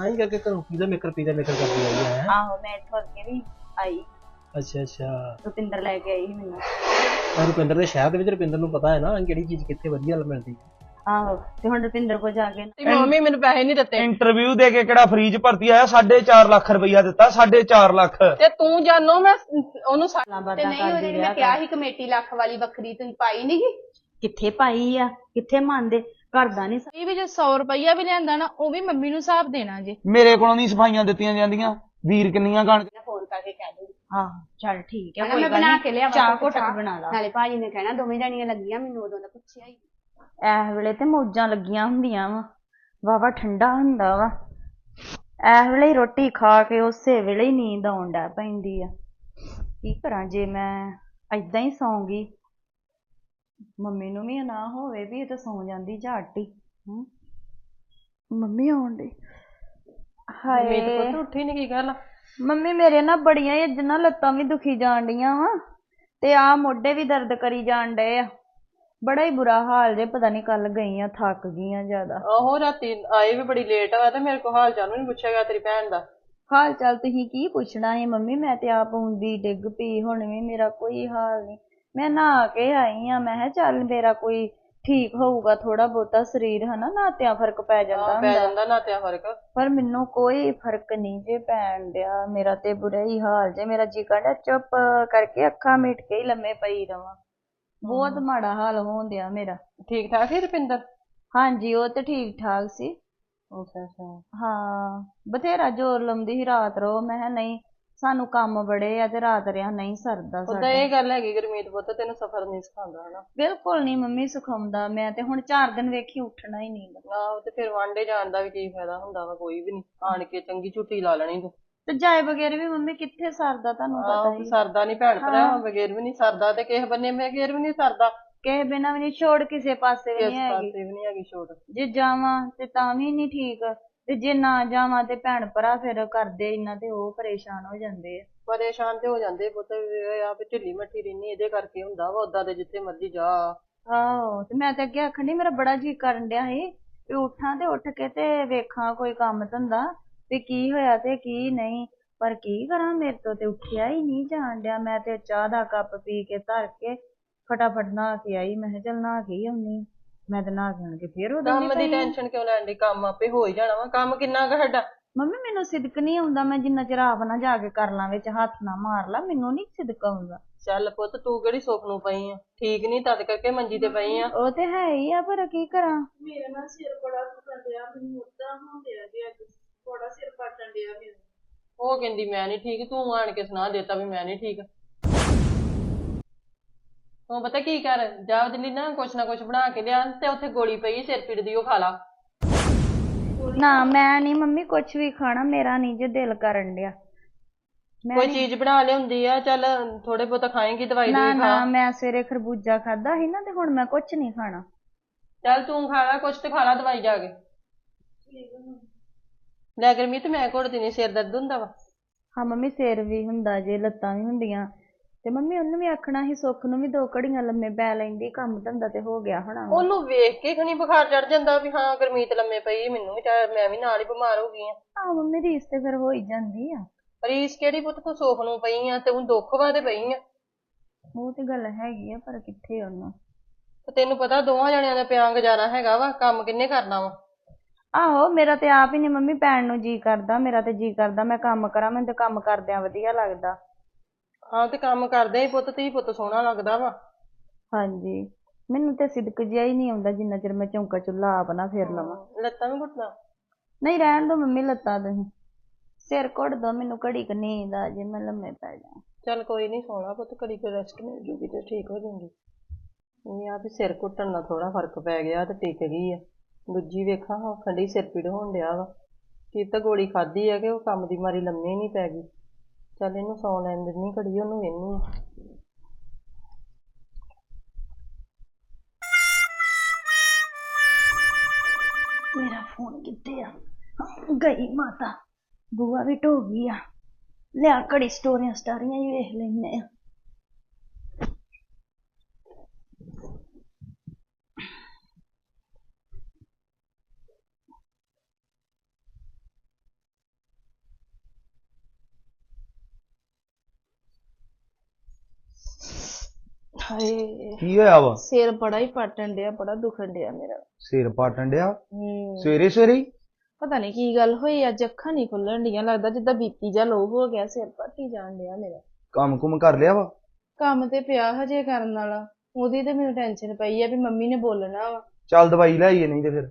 ਤਾਂ ਹੀ ਕਰਕੇ ਘਰੋਂ ਪੀਜ਼ਾ ਮੇਕਰ ਪੀਜ਼ਾ ਮੇਕਰ ਕਰਦੀ ਆਈ ਹੈ? ਆਹੋ ਮੈਂ ਇੱਥੋਂ ਅੱਗੇ ਵੀ ਆਈ। ਅੱਛਾ ਅੱਛਾ। ਰੁਪਿੰਦਰ ਲੈ ਕੇ ਆਈ ਸੀ ਮੈਨੂੰ। ਤਾਂ ਰੁਪਿੰਦਰ ਦੇ ਸ਼ਹਿਰ ਦੇ ਵਿੱਚ ਰੁਪਿੰਦਰ ਨੂੰ ਪਤਾ ਹੈ ਨਾ ਕਿਹੜੀ ਚੀਜ਼ ਕਿੱਥੇ ਵਧੀਆ ਮਿਲਦੀ ਹੈ। ਆਹੋ ਤੇ ਹੁਣ ਰੁਪਿੰਦਰ ਕੋਲ ਜਾ ਕੇ ਤੇ ਮੰਮੀ ਮੈਨੂੰ ਪੈਸੇ ਨਹੀਂ ਦਿੱਤੇ। ਇੰਟਰਵਿਊ ਦੇ ਕੇ ਕਿਹੜਾ ਫ੍ਰੀ ਚ ਭਰਤੀ ਆਇਆ? 4.5 ਲੱਖ ਰੁਪਈਆ ਦਿੱਤਾ 4.5 ਲੱਖ। ਤੇ ਤੂੰ ਜਾਨੋ ਮੈਂ ਉਹਨੂੰ ਸਾ- ਗੱਲਾਂ ਤੇ ਬਾਤਾਂ ਨਹੀਂ ਉਹਦੇ ਕਰਦੀ ਮੈਂ ਰਿਹਾ ਕਿਹਾ ਸੀ ਕਮੇਟੀ ਲੱਖ ਵਾਲੀ ਵੱਖਰੀ ਤੁਸੀਂ ਪਾਈ ਨੀ ਕਿੱਥੇ ਪਾਈ ਆ? ਕਿੱਥੇ ਮੰਨਦੇ? ਘਰ ਦਾ ਨਹੀਂ ਇਹ ਵੀ ਜੇ 100 ਰੁਪਈਆ ਵੀ ਲਿਆਂਦਾ ਨਾ ਉਹ ਵੀ ਮੰਮੀ ਨੂੰ ਹਿਸਾਬ ਦੇਣਾ ਜੇ। ਮੇਰੇ ਕੋਲੋਂ ਨਹੀਂ ਸਫਾਈਆਂ ਦਿੱਤੀਆਂ ਜਾਂਦੀਆਂ। ਵੀਰ ਕਿੰਨੀਆਂ ਕਣਕ ਫੋਨ ਕਰਕੇ ਕਹਿ ਦੂੰਗੀ। ਆਹੋ ਚੱਲ ਠੀਕ ਹੈ ਕੋਈ ਮੈਂ ਗੱਲ ਬਣਾ ਕੇ ਲਿਆਵਾਂ ਚਾਹ ਘੁੱਟ। ਬਣਾ ਲਾ। ਨਾਲੇ ਭਾਜੀ ਨੇ ਕਹਿਣਾ ਦੋਵੇਂ ਜਣੀਆਂ ਲੱਗੀਆਂ ਮੈਨੂੰ ਉਦੋਂ ਦਾ ਪੁੱਛਿਆ ਹੀ ਇਸ ਵੇਲੇ ਤੇ ਮੌਜਾਂ ਲੱਗੀਆਂ ਹੁੰਦੀਆਂ ਵਾ। ਵਾਵਾ ਠੰਡਾ ਹੁੰਦਾ ਵਾ। ਇਸ ਵੇਲੇ ਹੀ ਰੋਟੀ ਖਾ ਕੇ ਉਸੇ ਵੇਲੇ ਹੀ ਨੀਂਦ ਆਉਣ ਡੈ ਪੈਂਦੀ ਆ। ਕੀ ਕਰਾਂ ਜੇ ਮੈਂ ਏਦਾਂ ਹੀ ਸੌਂਗੀ ਮੰਮੀ ਨੂੰ ਵੀ ਨਾ ਹੋਵੇ ਵੀ ਇਹ ਤਾਂ ਸੌਂ ਜਾਂਦੀ ਝੱਟ ਹੀ। ਹਮ। ਮੰਮੀ ਆਉਣ ਡਈ। ਉਮੀਦ ਹਾਏ। ਪੁੱਤ ਉੱਠੀ ਨਹੀਂ ਕੀ ਗੱਲ ਮੰਮੀ ਮੇਰੇ ਨਾ ਬੜੀਆਂ ਹੀ ਅੱਜ ਨਾ ਲੱਤਾਂ ਵੀ ਦੁਖੀ ਜਾਣ ਡੀਆਂ ਵਾ ਤੇ ਆ ਮੋਢੇ ਵੀ ਦਰਦ ਕਰੀ ਜਾਣ ਡਏ ਆ। ਬੜਾ ਹੀ ਬੁਰਾ ਹਾਲ ਜੇ ਪਤਾ ਨਹੀਂ ਕੱਲ ਗਈਆਂ ਥੱਕ ਗਈਆਂ ਜ਼ਿਆਦਾ। ਆਹੋ ਰਾਤੀ ਆਏ ਵੀ ਬੜੀ ਲੇਟ ਆ ਤੇ ਮੇਰੇ ਕੋਲ ਹਾਲ ਚਾਲ ਵੀ ਨਹੀਂ ਪੁੱਛਿਆ ਗਿਆ ਤੇਰੀ ਭੈਣ ਦਾ। ਹਾਲ ਚਾਲ ਤੁਸੀਂ ਕੀ ਪੁੱਛਣਾ ਹੈ ਮੰਮੀ? ਮੈਂ ਤੇ ਆਪ ਹੁੰਦੀ ਡਿੱਗ ਪਈ ਹੁਣ ਵੀ ਮੇਰਾ ਕੋਈ ਹਾਲ ਨਹੀਂ ਮੈਂ ਨਹਾ ਕੇ ਆਈ ਆ ਮੈਂ ਕਿਹਾ ਚੱਲ ਮੇਰਾ ਕੋਈ ਠੀਕ ਹੋਊਗਾ ਥੋੜਾ ਬਹੁਤਾ ਸਰੀਰ ਹਨਾ ਨਾਤਿਆਂ ਫ਼ਰਕ ਪੈ ਜਾਂਦਾ ਪੈ ਹੁੰਦਾ। ਜਾਂਦਾ ਨਾ ਤੇ ਫ਼ਰਕ। ਪਰ ਮੈਨੂੰ ਕੋਈ ਫ਼ਰਕ ਨਹੀਂ ਜੇ ਪੈਣ ਡਿਆ ਮੇਰਾ ਤੇ ਬੁਰਾ ਹੀ ਹਾਲ ਜੇ ਮੇਰਾ ਜੀ ਕਰਦਾ ਚੁੱਪ ਕਰਕੇ ਅੱਖਾਂ ਮੀਟ ਕੇ ਹੀ ਲੰਮੇ ਪਈ ਰਵਾਂ। ਬਹੁਤ ਮਾੜਾ ਹਾਲ ਹੋਣ ਡਿਆ ਮੇਰਾ। ਠੀਕ ਠਾਕ ਹੀ ਰੁਪਿੰਦਰ? ਹਾਂਜੀ ਉਹ ਤੇ ਠੀਕ ਠਾਕ ਸੀ। ਅੱਛਾ ਅੱਛਾ। ਹਾਂ ਬਥੇਰਾ ਜ਼ੋਰ ਲਾਉਂਦੀ ਸੀ ਰਾਤ ਰੋ ਮੈਂ ਕਿਹਾ ਨਹੀਂ ਸਾਨੂੰ ਕੰਮ ਬੜੇ ਆ ਤੇ ਰਾਤ ਰਿਆ ਨਹੀਂ ਸਰਦਾ ਉਦਾਂ ਸਾਡਾ। ਇਹ ਗੱਲ ਹੈਗੀ ਗੁਰਮੀਤ ਪੁੱਤ ਤੈਨੂੰ ਸਫਰ ਨਹੀਂ ਸਿਖਾਉਂਦਾ ਹਨਾ? ਬਿਲਕੁਲ ਨਹੀਂ ਮੰਮੀ ਸਿਖਾਉਂਦਾ ਮੈਂ ਤੇ ਹੁਣ 4 ਦਿਨ ਵੇਖੀ ਉੱਠਣਾ ਹੀ ਨਹੀਂ ਗਾ। ਆਹੋ ਤੇ ਫਿਰ ਵਾਂਡੇ ਜਾਣ ਦਾ ਵੀ ਕੀ ਫਾਇਦਾ ਹੁੰਦਾ ਵਾ ਕੋਈ ਵੀ ਨਹੀਂ। ਆਣ ਕੇ ਚੰਗੀ ਝੁੱਟੀ ਲਾ ਲੈਣੀ ਤੂੰ। ਤੇ ਜਾਏ ਬਗੈਰ ਵੀ ਮੰਮੀ ਕਿੱਥੇ ਸਰਦਾ ਤੁਹਾਨੂੰ ਪਤਾ ਆਹੋ ਹੀ। ਸਰਦਾ ਨਹੀਂ ਭੈਣ ਭਰਾ ਬਗੈਰ ਵੀ ਨਹੀਂ ਸਰਦਾ ਤੇ ਕਿਸੇ ਬੰਨੇ ਬਗੈਰ ਵੀ ਨਹੀਂ ਸਰਦਾ। ਕਿਸੇ ਬਿਨਾਂ ਵੀ ਨਹੀਂ ਛੋੜ ਕਿਸੇ ਪਾਸੇ ਵੀ ਕਿਸ ਨਹੀਂ ਹੈਗੀ। ਪਾਸੇ ਵੀ ਨਹੀਂ ਹੈਗੀ ਛੋਟ ਜੇ ਜਾਵਾਂ ਤੇ ਤਾਂ ਵੀ ਨਹੀਂ ਠੀਕ। ਤੇ ਜੇ ਨਾ ਜਾਵਾਂ ਤੇ ਭੈਣ ਭਰਾ ਫਿਰ ਕਰਦੇ ਇੰਨਾ ਤੇ ਉਹ ਪਰੇਸ਼ਾਨ ਹੋ ਜਾਂਦੇ ਆ। ਪਰੇਸ਼ਾਨ ਤੇ ਹੋ ਜਾਂਦੇ ਪੁੱਤ ਇਹ ਆ ਵੀ ਢਿੱਲੀ ਮੱਠੀ ਰਹਿਨੀ ਇਹਦੇ ਕਰਕੇ ਹੁੰਦਾ ਵਾ ਉਦਾਂ ਦੇ ਜਿੱਥੇ ਮਰਜ਼ੀ ਜਾ। ਆਹੋ ਤੇ ਮੈਂ ਤਾਂ ਅੱਗੇ ਆਖਣ ਡਈ ਮੇਰਾ ਬੜਾ ਜੀ ਕਰਨ ਡਿਆ ਸੀ ਵੀ ਉੱਠਾਂ ਤੇ ਉੱਠ ਕੇ ਤੇ ਵੇਖਾਂ ਕੋਈ ਕੰਮ ਧੰਦਾ ਵੀ ਕੀ ਹੋਇਆ ਤੇ ਕੀ ਨਹੀਂ। ਪਰ ਕੀ ਕਰਾਂ ਮੇਰੇ ਤੋਂ ਤੇ ਉੱਠਿਆ ਹੀ ਨਹੀਂ ਜਾਣ ਡਿਆ। ਮੈਂ ਤੇ ਚਾਹ ਦਾ ਕੱਪ ਪੀ ਕੇ ਧਰ ਕੇ ਫਟਾਫਟ ਨਹਾ ਕੇ ਆਈ ਮੈਂ ਕਿਹਾ ਚੱਲ ਨਹਾ ਕੇ ਹੀ ਆਉਣੀ ਆਂ। ਮੈਂ ਤੇ ਨਹਾ ਕੇ ਆਣ ਕੇ ਫੇਰ ਉਦੋਂ ਕੰਮ ਦੀ ਟੈਨਸ਼ਨ ਕਿਉਂ ਲੈਣ ਦੀ ਕੰਮ ਆਪੇ ਹੋ ਹੀ ਜਾਣਾ ਵਾ ਕੰਮ ਕਿੰਨਾ ਕੁ ਸਾਡਾ? ਮੰਮੀ ਮੈਨੂੰ ਸਿਦਕ ਨਹੀਂ ਆਉਂਦਾ ਮੈਂ ਜਿੰਨਾ ਚਿਰ ਆਪ ਨਾ ਜਾ ਕੇ ਕਰ ਲਾਂ ਵਿੱਚ ਹੱਥ ਨਾ ਮਾਰ ਲਾ ਮੈਨੂੰ ਨਹੀਂ ਸਿਦਕ ਆਉਂਦਾ। ਚੱਲ ਪੁੱਤ ਤੂੰ ਕਿਹੜੀ ਸੁੱਖ ਨੂੰ ਪਈ ਆ? ਠੀਕ ਨਹੀਂ ਤਦ ਕਰਕੇ ਮੰਜੀ ਤੇ ਪਈ ਆ। ਉਹ ਤੇ ਹੈ ਹੀ ਆ ਪਰ ਕੀ ਕਰਾਂ? ਉਹ ਕਹਿੰਦੀ ਮੈਂ ਨਹੀਂ ਠੀਕ ਤੂੰ ਆਣ ਕੇ ਸੁਣਾ ਦੇਤਾ ਵੀ ਮੈਂ ਨਹੀਂ ਠੀਕ। ਤੂੰ ਪਤਾ ਕੀ ਕਰ ਜਾ ਦਿੱਲੀ ਨਾ ਕੁਛ ਨਾ ਕੁਛ ਬਣਾ ਕੇ ਲਿਆ ਤੇ ਉੱਥੇ ਗੋਲੀ ਪਈ ਸਿਰ ਪੀੜ ਦੀ ਉਹ ਖਾ ਲਾ। ਨਾ ਮੈਂ ਨਹੀਂ ਮੰਮੀ ਕੁਝ ਵੀ ਖਾਣਾ ਮੇਰਾ ਨਹੀਂ ਜੇ ਦਿਲ ਕਰਨ ਡਿਆ। ਮੈਂ ਕੋਈ ਚੀਜ਼ ਬਣਾ ਲਿਆਉਂਦੀ ਆ ਚੱਲ ਥੋੜੇ ਬਹੁਤ ਖਾਏਂਗੀ ਦਵਾਈ ਨਾ ਦੂਈ ਨਾ ਖਾ ਮੈਂ ਸਵੇਰੇ ਖਰਬੂਜਾ ਖਾਦਾ ਸੀ ਨਾ ਤੇ ਹੁਣ ਮੈਂ ਕੁਝ ਨਹੀਂ ਖਾਣਾ। ਚੱਲ ਤੂੰ ਖਾ ਲੈ ਕੁਛ ਤੇ ਖਾ ਲੈ ਦਵਾਈ ਜਾ ਕੇ। ਲੈ ਗਰਮੀਤ ਮੈਂ ਘੁੱਟਦੀ ਨਹੀਂ ਸਿਰ ਦਰਦ ਹੁੰਦਾ ਵਾ। ਹਾਂ ਮੰਮੀ ਸਿਰ ਵੀ ਹੁੰਦਾ ਜੇ ਲੱਤਾਂ ਵੀ ਹੁੰਦੀਆਂ। ਤੇ ਮੰਮੀ ਉਹਨੂੰ ਵੀ ਆਖਣਾ ਸੀ ਸੁੱਖ ਨੂੰ ਵੀ ਦੋ ਘੜੀਆਂ ਲੰਮੇ ਪੈ ਲੈਂਦੀ ਕੰਮ ਧੰਦਾ ਤੇ ਹੋ ਗਿਆ ਹੋਣਾ ਵਾ। ਉਹਨੂੰ ਵੇਖ ਕੇ ਖਣੀ ਬੁਖਾਰ ਚੜ ਜਾਂਦਾ ਵੀ ਹਾਂ ਗਰਮੀਤ ਲੰਮੇ ਪਈ ਮੈਨੂੰ ਵੀ ਚਾਹ ਮੈਂ ਵੀ ਨਾਲ ਹੀ ਬਿਮਾਰ ਹੋ ਗਈ ਆ ਆਹ ਮੰਮੀ ਰੀਸ ਤੇ ਫਿਰ ਹੋ ਹੀ ਜਾਂਦੀ ਆ। ਰੀਸ ਕਿਹੜੀ ਪੁੱਤ ਤੂੰ ਸੁੱਖ ਨੂੰ ਪਈ ਆ ਤੇ ਉਹ ਦੁੱਖ ਵਾ ਤੇ ਪਈ ਆ। ਉਹ ਤੇ ਗੱਲ ਹੈਗੀ ਆ ਪਰ ਕਿੱਥੇ ਉਹਨੂੰ? ਤੇ ਤੈਨੂੰ ਪਤਾ ਦੋਵਾਂ ਜਣਿਆਂ ਦਾ ਪਿਆ ਗੁਜ਼ਾਰਾ ਹੈਗਾ ਵਾ ਕੰਮ ਕਿੰਨੇ ਕਰਨਾ ਵਾ। ਆਹੋ ਮੇਰਾ ਤੇ ਆਪ ਹੀ ਨਹੀਂ ਮੰਮੀ ਪੈਣ ਨੂੰ ਜੀ ਕਰਦਾ ਮੇਰਾ ਤੇ ਜੀ ਕਰਦਾ ਮੈਂ ਕੰਮ ਕਰਾਂ ਮੈਨੂੰ ਤੇ ਕੰਮ ਕਰਦਿਆਂ ਵਧੀਆ ਲੱਗਦਾ। ਹਾਂ ਤੇ ਕੰਮ ਕਰਦੇ ਹੀ ਪੁੱਤ ਧੀ ਪੁੱਤ ਸੋਹਣਾ ਲੱਗਦਾ ਵਾ। ਹਾਂਜੀ। ਮੈਨੂੰ ਤੇ ਸਿਦਕ ਜਿਹਾ ਹੀ ਨਹੀਂ ਆਉਂਦਾ ਜਿੰਨਾ ਚਿਰ ਮੈਂ ਚੌਂਕਾ ਚੁੱਲ੍ਹਾ ਆਪ ਨਾ ਫੇਰ ਲਵਾਂ। ਲੱਤਾਂ ਵੀ ਘੁੱਟਣਾ? ਨਹੀਂ ਰਹਿਣ ਦੋ ਮੰਮੀ ਲੱਤਾਂ ਤੁਸੀਂ ਸਿਰ ਘੁੱਟ ਦੋ ਮੈਨੂੰ ਘੜੀ ਕੁ ਨੀਂਦ ਆ ਜੇ ਮੈਂ ਲੰਮੇ ਪੈ ਜਾ ਚੱਲ ਕੋਈ ਨਹੀਂ ਸੋਣਾ ਪੁੱਤ ਘੜੀ ਕੁ ਰੈਸਟ ਮਿਲ ਜੂਗੀ ਤੇ ਠੀਕ ਹੋ ਜਾਊਗੀ ਇਹ ਆ ਵੀ ਸਿਰ ਘੁੱਟਣ ਨਾਲ ਥੋੜਾ ਫ਼ਰਕ ਪੈ ਗਿਆ ਤੇ ਟਿਕ ਗਈ ਆ। ਦੂਜੀ ਵੇਖਾਂ ਹਾਂ ਖੰਡੀ ਸਿਰ ਪੀੜ ਹੋਣ ਡਿਆ ਵਾ। ਕੀ ਤਾਂ ਗੋਲੀ ਖਾਧੀ ਆ ਕਿ ਉਹ ਕੰਮ ਦੀ ਮਾਰੀ ਲੰਮੇ ਨਹੀਂ ਪੈ ਗਈ। ਚੱਲ ਇਹਨੂੰ ਸੌਂ ਲੈਣ ਦਿੰਨੀ ਘੜੀ ਉਹਨੂੰ ਵੇਹਨੀ ਮੇਰਾ ਫੋਨ ਕਿੱਥੇ ਆ? ਗਈ ਮਾਤਾ। ਬੂਆ ਵੀ ਢੋ ਗਈ ਆ। ਲਿਆ ਘੜੀ ਸਟੋਰੀਆਂ ਸਟਾਰੀਆਂ ਹੀ ਵੇਖ ਲੈਨੇ ਆ। ਹਾਏ। ਕੀ ਹੋਇਆ ਵਾ? ਸਿਰ ਬੜਾ ਹੀ ਪਟਣ ਡਿਆ ਬੜਾ ਦੁਖਣ ਡਿਆ ਮੇਰਾ। ਸਿਰ ਪਾਟਣ ਡਿਆ? ਹੂੰ। ਸਵੇਰੇ ਸਵੇਰੇ ਹੀ? ਪਤਾ ਨਹੀਂ ਕੀ ਗੱਲ ਹੋਈ ਅੱਜ ਅੱਖਾਂ ਨਹੀਂ ਖੁੱਲਣ ਡੀਆਂ ਲੱਗਦਾ ਜਿੱਦਾਂ ਬੀਪੀ ਜਾਂ ਲੋ ਹੋ ਗਿਆ ਸਿਰ ਪੱਟੀ ਜਾਣ ਡਿਆ ਮੇਰਾ। ਕੰਮ ਕੁਮ ਕਰ ਲਿਆ ਵਾ? ਕੰਮ ਤੇ ਪਿਆ ਹਜੇ ਕਰਨ ਵਾਲਾ ਉਹਦੀ ਤੇ ਮੈਨੂੰ ਟੈਨਸ਼ਨ ਪਈ ਆ ਵੀ ਮੰਮੀ ਨੇ ਬੋਲਣਾ ਵਾ। ਚੱਲ ਦਵਾਈ ਲੈ ਆਈਏ ਨਹੀਂ ਤੇ ਫਿਰ।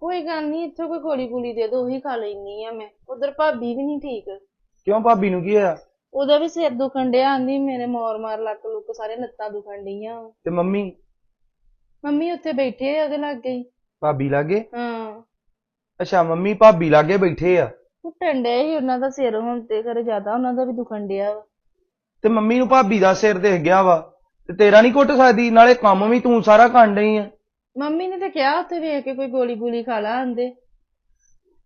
ਕੋਈ ਗੱਲ ਨਹੀਂ ਇੱਥੋਂ ਕੋਈ ਗੋਲੀ ਗੋਲੀ ਦੇ ਦੋ ਉਹੀ ਖਾ ਲੈਣੀ ਆ ਮੈਂ। ਉਧਰ ਭਾਬੀ ਵੀ ਨਹੀਂ ਠੀਕ। ਕਿਉਂ ਭਾਬੀ ਨੂੰ ਕੀ ਹੋਇਆ? ਉਹਦਾ ਵੀ ਸਿਰ ਦੁਖਣ ਡਿਆ ਆਂਦੀ ਮੇਰੇ ਮੋਰ ਮਾਰ ਲੱਕ ਲੁੱਕ ਸਾਰੇ ਲੱਤਾਂ ਦੁਖਣ ਡੀਆਂ ਵਾਂ। ਤੇ ਮੰਮੀ? ਮੰਮੀ ਉੱਥੇ ਬੈਠੇ ਆ ਉਹਦੇ ਲਾਗੇ ਹੀ। ਭਾਬੀ ਲਾਗੇ? ਹਾਂ। ਅੱਛਾ ਮੰਮੀ ਭਾਬੀ ਲਾਗੇ ਬੈਠੇ ਆ? ਘੁੱਟਣ ਡਿਆ ਸੀ ਉਹਨਾਂ ਦਾ ਸਿਰ ਹੁਣ ਤੇ ਕਰੇ ਜ਼ਿਆਦਾ ਉਹਨਾਂ ਦਾ ਵੀ ਦੁਖਣ ਡਿਆ ਵਾ। ਤੇ ਮੰਮੀ ਨੂੰ ਭਾਬੀ ਦਾ ਸਿਰ ਦਿਖ ਗਿਆ ਵਾ ਤੇ ਤੇਰਾ ਨਹੀਂ ਘੁੱਟ ਸਕਦੀ ਨਾਲੇ ਕੰਮ ਵੀ ਤੂੰ ਸਾਰਾ ਕਰਨ ਡਈ ਆ। ਮੰਮੀ ਨੇ ਤਾਂ ਕਿਹਾ ਉੱਥੇ ਵੇਖ ਕੇ ਕੋਈ ਗੋਲੀ ਗੋਲੀ ਖਾ ਲਾ ਆਂਦੇ।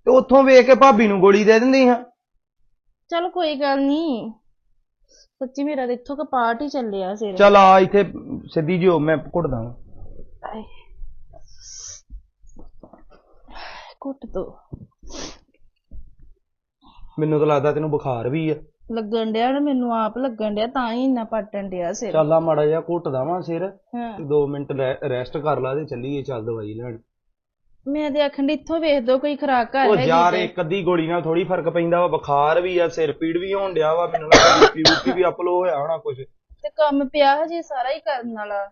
ਤੇ ਉੱਥੋਂ ਵੇਖ ਕੇ ਭਾਬੀ ਨੂੰ ਗੋਲੀ ਦੇ ਦਿੰਦੀ ਹਾਂ ਚਲ ਕੋਈ ਗੱਲ ਨਹੀਂ। ਸੱਚੀ ਮੇਰਾ ਤਾਂ ਇੱਥੋਂ ਕਪਾਟ ਹੀ ਚੱਲਿਆ ਸਿਰ। ਚੱਲ ਆ ਇੱਥੇ ਸਿੱਧੀ ਹੋ ਮੈਂ ਘੁੱਟਦਾ। ਆਏ। ਘੁੱਟ ਦੋ। ਮੈਨੂੰ ਤਾਂ ਲੱਗਦਾ ਤੈਨੂੰ ਬੁਖਾਰ ਵੀ ਆ। ਲੱਗਣ ਡਿਆ ਨਾ ਮੈਨੂੰ ਆਪ ਲੱਗਣ ਡਿਆ ਤਾਂ ਹੀ ਇੰਨਾ ਪਟਣ ਡਿਆ ਸਿਰ। ਚੱਲ ਆ ਮਾੜਾ ਜਿਹਾ ਘੁੱਟਦਾ ਵਾਂ ਸਿਰ। ਹਾਂ। 2 ਮਿੰਟ ਰੈਸਟ ਕਰ ਲਾ ਤੇ ਚੱਲੀਏ ਚੱਲ ਦਵਾਈ ਲੈਣ। ਮੈਂ ਤੇ ਆਖਣ ਡਈ ਇੱਥੋਂ ਵੇਖ ਦੋ ਕੋਈ ਖੁਰਾਕ ਘਰ ਉਹ ਹੈਗੀ ਯਾਰ ਤੇ। ਇੱਕ ਅੱਧੀ ਗੋਲੀ ਨਾਲ ਥੋੜੀ ਫ਼ਰਕ ਪੈਂਦਾ ਵਾ ਬੁਖਾਰ ਵੀ ਆ ਸਿਰ ਪੀੜ ਵੀ ਹੋਣ ਡਿਆ ਵਾ ਮੈਨੂੰ ਲੱਗਦਾ ਬੀਪੀ ਬੂਪੀ ਵੀ ਅਪਲੋ ਹੋਇਆ ਹੋਣਾ ਕੁਝ ਤੇ ਕੰਮ ਪਿਆ ਹਜੇ ਸਾਰਾ ਹੀ ਕਰਨ ਵਾਲਾ।